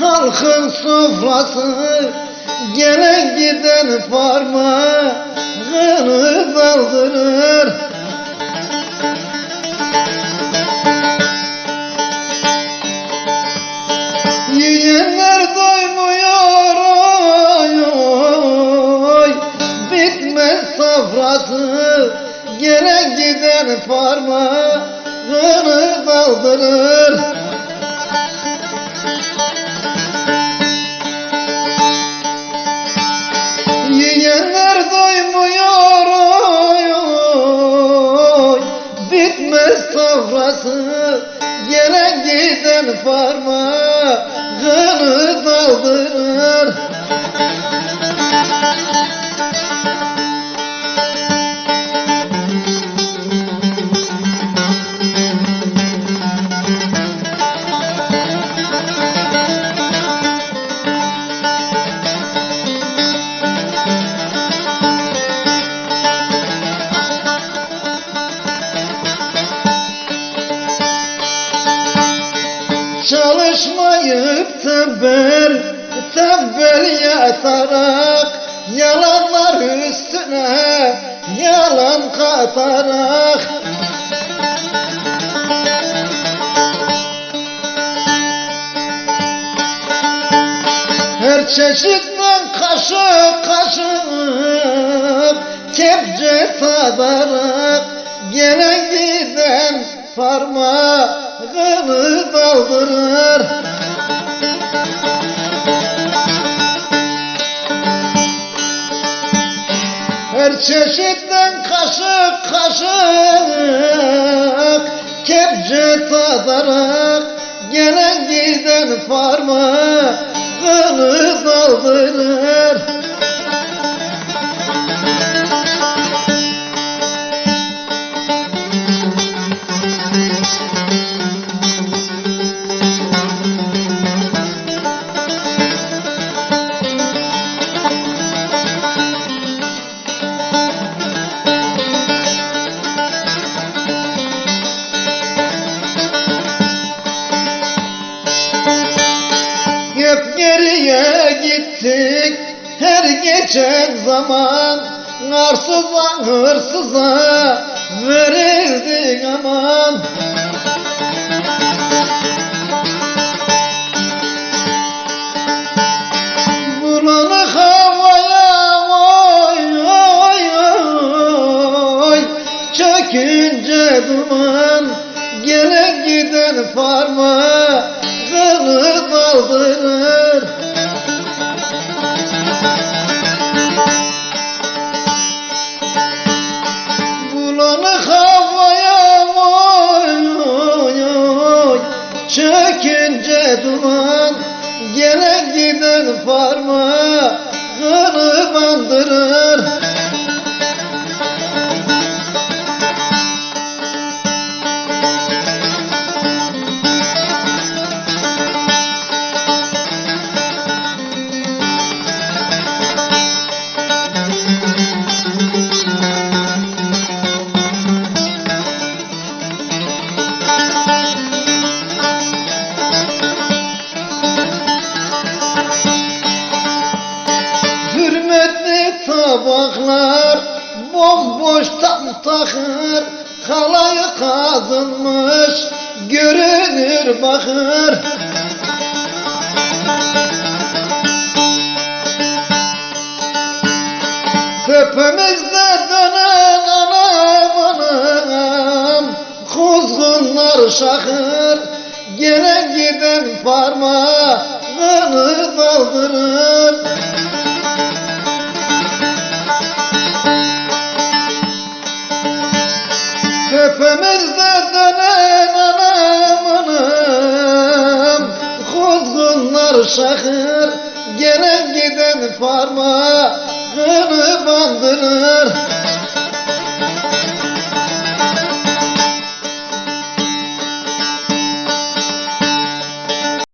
Halkın sofrası. Gelen giden parmağını kaldırır. Yiyenler doymuyor oy oy. Bitmez sofrası. Gelen giden parmağını kaldırır Gelen giden parmağını kaldırır Çalışmayıp tembel, tembel yatarak Yalanlar üstüne yalan katarak. Her çeşitten kaşık kaşık Kepçe tadarak Gelen giden parmağını kaldırır Her çeşitten kaşık kaşık Kepçe tadarak Gelen giden parmağını kaldırır Hep geriye gittik. Her geçen zaman Arsıza hırsıza verildik aman. Bulanık havaya oy oy oy. Çökünce duman gelen giden parmağını duman Gelen giden parmağını bandırır tabaklar bomboş tam takır Kalayı kazınmış görünür bakır Tepemizde dönen anam anam Kuzgunlar şakır Gelen giden parmağını kaldırır dönen anam anam. Kuzgunlar şakır Gelen giden parmağını bandırır